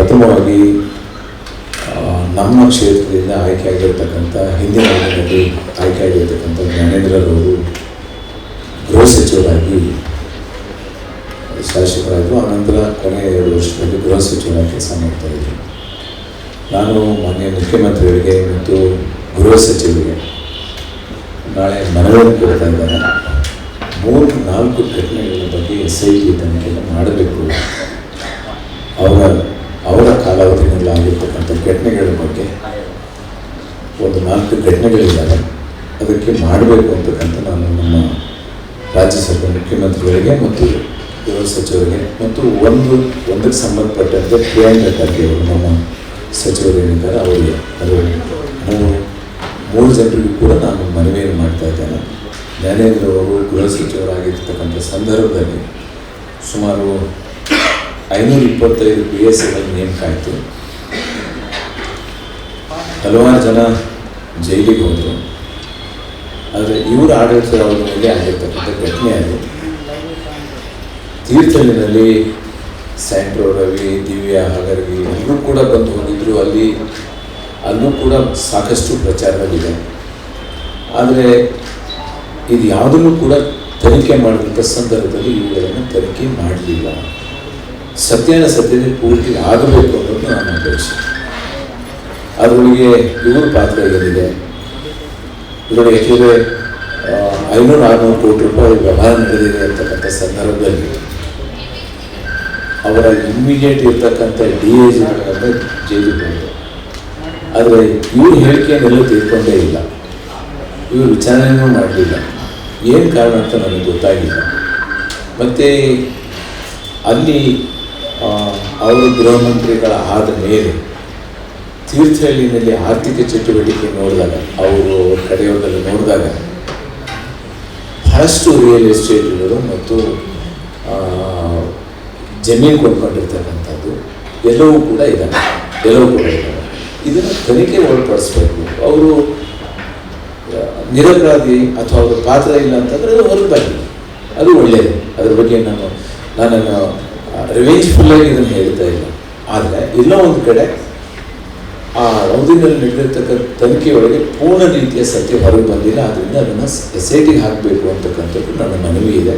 ಪ್ರಥಮವಾಗಿ ನಮ್ಮ ಕ್ಷೇತ್ರದಿಂದ ಆಯ್ಕೆಯಾಗಿರ್ತಕ್ಕಂಥ ಹಿಂದಿನ ದಿನದಲ್ಲಿ ಆಯ್ಕೆಯಾಗಿರ್ತಕ್ಕಂಥ ಜ್ಞಾನೇಂದ್ರರವರು ಗೃಹ ಸಚಿವರಾಗಿ ಶಾಸಕರಾದರು. ಆನಂತರ ಕೊನೆಯ ಎರಡು ವರ್ಷದಲ್ಲಿ ಗೃಹ ಸಚಿವರಾಗಿ ಕೆಲಸ ಮಾಡ್ತಾ ಇದ್ದರು. ನಾನು ಮಾನ್ಯ ಮುಖ್ಯಮಂತ್ರಿಗಳಿಗೆ ಮತ್ತು ಗೃಹ ಸಚಿವರಿಗೆ ನಾಳೆ ಮನವಿಯನ್ನು ಕೊಡ್ತಾ ಇದ್ದಾರೆ ಮೂರು ನಾಲ್ಕು ಘಟನೆಗಳ ಬಗ್ಗೆ ಎಸ್ ಐ ಟಿ ತನಿಖೆಯನ್ನು ಮಾಡಬೇಕು. ಅವರ ಆಗಿರ್ತಕ್ಕಂಥ ಘಟನೆಗಳ ಬಗ್ಗೆ ಒಂದು ನಾಲ್ಕು ಘಟನೆಗಳಿದ್ದಾವೆ. ಅದಕ್ಕೆ ಮಾಡಬೇಕು ಅಂತಕ್ಕಂಥ ನಾನು ನಮ್ಮ ರಾಜ್ಯ ಸರ್ಕಾರ ಮುಖ್ಯಮಂತ್ರಿಗಳಿಗೆ ಮತ್ತು ಗೃಹ ಸಚಿವರಿಗೆ ಮತ್ತು ಒಂದು, ಒಂದಕ್ಕೆ ಸಂಬಂಧಪಟ್ಟಂತೆ ಪ್ರಿಯಾಂಕ ಖರ್ಗೆ ಅವರು ನಮ್ಮ ಸಚಿವರು ಏನಿದ್ದಾರೆ ಅವರಿಗೆ ಅದು ಮೂರು ಮೂರು ಜನರಿಗೂ ಕೂಡ ನಾನು ಮನವಿಯನ್ನು ಮಾಡ್ತಾ ಇದ್ದೇನೆ. ಜ್ಞಾನೇಂದ್ರ ಅವರು ಗೃಹ ಸಚಿವರಾಗಿರ್ತಕ್ಕಂಥ ಸಂದರ್ಭದಲ್ಲಿ ಸುಮಾರು ಐನೂರ ಇಪ್ಪತ್ತೈದು ಪಿ ಎಸ್ ಸಿಗಳ ನೇಮಕ ಆಯಿತು ಹಲವಾರು ಜನ ಜೈಲಿಗೆ ಹೋದರು. ಆದರೆ ಇವರ ಆಡಳಿತದ ಅವಧಿಯಲ್ಲಿ ಆಗಿರ್ತಕ್ಕಂಥ ಘಟನೆ ಅದು. ತೀರ್ಥಹಳ್ಳಿನಲ್ಲಿ ಸ್ಯಾಂಟ್ರೊ ರವಿ, ದಿವ್ಯಾ ಹಾಗರ್ಗಿ ಎಲ್ಲರೂ ಕೂಡ ಬಂದು ಹೋಗಿದ್ರು. ಅಲ್ಲಿ ಅಲ್ಲೂ ಕೂಡ ಸಾಕಷ್ಟು ಪ್ರಚಾರದಲ್ಲಿದೆ ಆದರೆ ಇದು ಯಾವುದನ್ನು ಕೂಡ ತನಿಖೆ ಮಾಡುವಂಥ ಸಂದರ್ಭದಲ್ಲಿ ಇವುಗಳನ್ನು ತನಿಖೆ ಮಾಡಲಿಲ್ಲ. ಸತ್ಯನ ಸತ್ಯತೆ ಪೂರ್ತಿ ಆಗಬೇಕು ಅನ್ನೋದು ನಾನು ಅಪೇಕ್ಷೆ ಅದರೊಳಗೆ ಇವರು ಪಾತ್ರ ಏನಿದೆ ಇದರೊಳಗೆ ಯಾಕೆಂದರೆ ಐನೂರು ಆರುನೂರು ಕೋಟಿ ರೂಪಾಯಿ ವ್ಯವಹಾರ ನಡೆದಿದೆ ಅಂತಕ್ಕಂಥ ಸಂದರ್ಭದಲ್ಲಿ. ಅವರ ಇಮ್ಮಿಡಿಯೇಟ್ ಇರ್ತಕ್ಕಂಥ ಡಿ ಎ ಜಿಗಳನ್ನು ಜೈಲಿಗೆ ಬಂದರು. ಆದರೆ ಇವ್ರ ಹೇಳಿಕೆಯನ್ನೆಲ್ಲೂ ತಿಳ್ಕೊಂಡೇ ಇಲ್ಲ. ಇವರು ವಿಚಾರಣೆಯೂ ಮಾಡಲಿಲ್ಲ. ಏನು ಕಾರಣ ಅಂತ ನನಗೆ ಗೊತ್ತಾಗಿಲ್ಲ. ಮತ್ತು ಅಲ್ಲಿ ಅವರು ಗೃಹ ಮಂತ್ರಿಗಳ ಆದ ಮೇಲೆ ತೀರ್ಥಹಳ್ಳಿನಲ್ಲಿ ಆರ್ಥಿಕ ಚಟುವಟಿಕೆ ನೋಡಿದಾಗ, ಅವರು ಕಡೆಯೋದನ್ನು ನೋಡಿದಾಗ ಬಹಳಷ್ಟು ರಿಯಲ್ ಎಸ್ಟೇಟ್ಗಳು ಮತ್ತು ಜಮೀನು ಕೊಂಡ್ಕೊಂಡಿರ್ತಕ್ಕಂಥದ್ದು ಎಲ್ಲವೂ ಕೂಡ ಇದ್ದಾವೆ ಎಲ್ಲವೂ ಕೂಡ ಇದ್ದಾವೆ ಇದನ್ನು ತನಿಖೆ ಒಳಪಡಿಸ್ಬೇಕು. ಅವರು ನಿರಪರಾಧಿ ಅಥವಾ ಅವ್ರ ಪಾತ್ರ ಇಲ್ಲ ಅಂತಂದರೆ ಅದು ಹೊರತಾಗಿ ಅದು ಒಳ್ಳೆಯದು ಅದ್ರ ಬಗ್ಗೆ ನಾನು, ನಾನನ್ನು ರಿವೆಂಜ್ಫುಲ್ಲಾಗಿ ಇದನ್ನು ಹೇಳ್ತಾ ಇಲ್ಲ. ಆದರೆ ಎಲ್ಲೋ ಒಂದು ಕಡೆ ಆ ಅವಧಿನಲ್ಲಿ ನಡೆದಿರ್ತಕ್ಕಂಥ ತನಿಖೆಯೊಳಗೆ ಪೂರ್ಣ ರೀತಿಯ ಸತ್ಯ ಹೊರಗೆ ಬಂದಿಲ್ಲ. ಆದ್ದರಿಂದ ಅದನ್ನು ಎಸ್ ಐ ಟಿಗೆ ಹಾಕಬೇಕು ಅಂತಕ್ಕಂಥದ್ದು ನನ್ನ ಮನವಿ ಇದೆ.